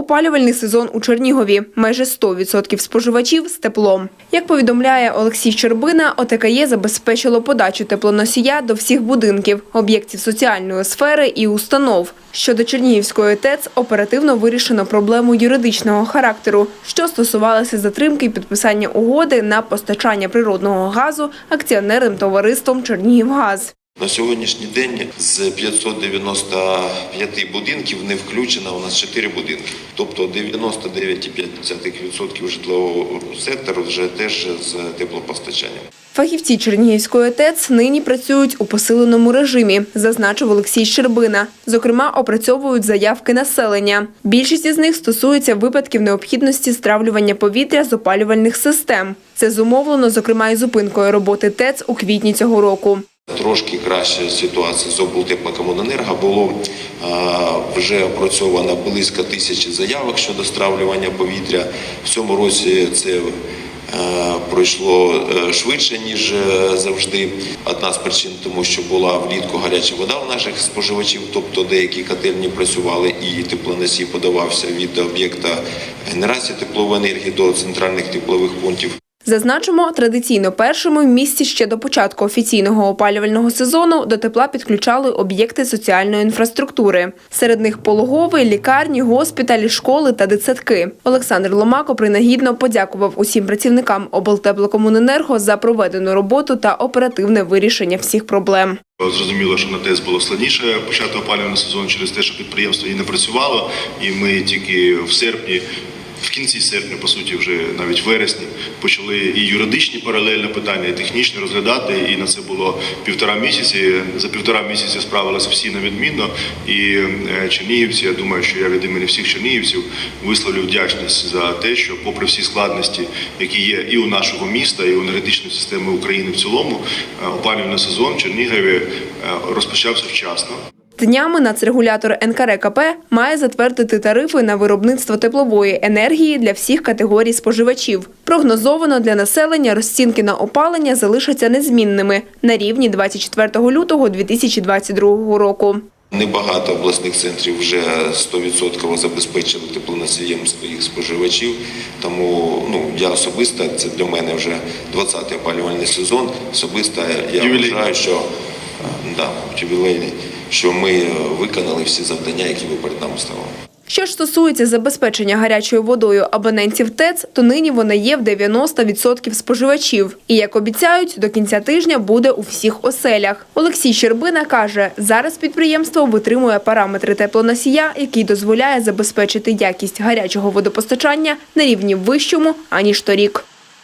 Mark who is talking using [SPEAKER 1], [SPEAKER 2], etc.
[SPEAKER 1] опалювальний сезон у Чернігові. Майже 100% споживачів з теплом. Як повідомляє Олексій Щербина, ОТКЄ забезпечило подачу теплоносія до всіх будинків, об'єктів соціальної сфери і установ. Щодо Чернігівської ТЕЦ оперативно вирішено проблему юридичного характеру, що стосувалося затримки підписання угоди на постачання природного газу акціонерним товариством Чернігівгаз.
[SPEAKER 2] На сьогоднішній день з 595 будинків не включено у нас 4 будинки. Тобто 99,5% житлового сектору вже теж з теплопостачанням.
[SPEAKER 1] Фахівці Чернігівської ТЕЦ нині працюють у посиленому режимі, зазначив Олексій Щербина. Зокрема, опрацьовують заявки населення. Більшість із них стосується випадків необхідності стравлювання повітря з опалювальних систем. Це зумовлено, зокрема, і зупинкою роботи ТЕЦ у квітні цього року.
[SPEAKER 2] Трошки краща ситуація з облтеплокомуненерго було вже опрацьовано близько тисячі заявок щодо стравлювання повітря. В цьому році це пройшло е, швидше ніж е, завжди. Одна з причин, тому що була влітку гаряча вода у наших споживачів, тобто деякі котельні працювали і теплоносій подавався від об'єкта генерації теплової енергії до центральних теплових пунктів.
[SPEAKER 1] Зазначимо, традиційно першими в місті ще до початку офіційного опалювального сезону до тепла підключали об'єкти соціальної інфраструктури. Серед них пологовий, лікарні, госпіталі, школи та дитсадки. Олександр Ломако принагідно подякував усім працівникам облтеплокомуненерго за проведену роботу та оперативне вирішення всіх проблем.
[SPEAKER 3] Зрозуміло, що на ТЕС було складніше почати опалювальний сезон через те, що підприємство і не працювало, і ми тільки в серпні. Кінці серпня, по суті, вже навіть вересні почали і юридичні паралельно питання, і технічні розглядати. І на це було півтора місяці. За півтора місяці справилися всі на відмінно. І е, чернігівці, я думаю, що я від імені всіх чернігівців висловлю вдячність за те, що, попри всі складності, які є і у нашого міста, і у енергетичної системи України в цілому, е, опалювальний сезон в Чернігові е, розпочався вчасно.
[SPEAKER 1] Днями нацрегулятор НКРКП має затвердити тарифи на виробництво теплової енергії для всіх категорій споживачів. Прогнозовано для населення розцінки на опалення залишаться незмінними на рівні 24 лютого 2022 року.
[SPEAKER 2] Небагато обласних центрів вже 100% забезпечили теплоносієм своїх споживачів. Тому ну я особисто це для мене вже 20-й опалювальний сезон. Особисто я вважаю, що да, ювілейний, що ми е, виконали всі завдання, які ви перед нами ставили.
[SPEAKER 1] Що ж стосується забезпечення гарячою водою абонентів ТЕЦ, то нині вона є в 90% споживачів. І, як обіцяють, до кінця тижня буде у всіх оселях. Олексій Щербина каже, зараз підприємство витримує параметри теплоносія, який дозволяє забезпечити якість гарячого водопостачання на рівні вищому, аніж торік.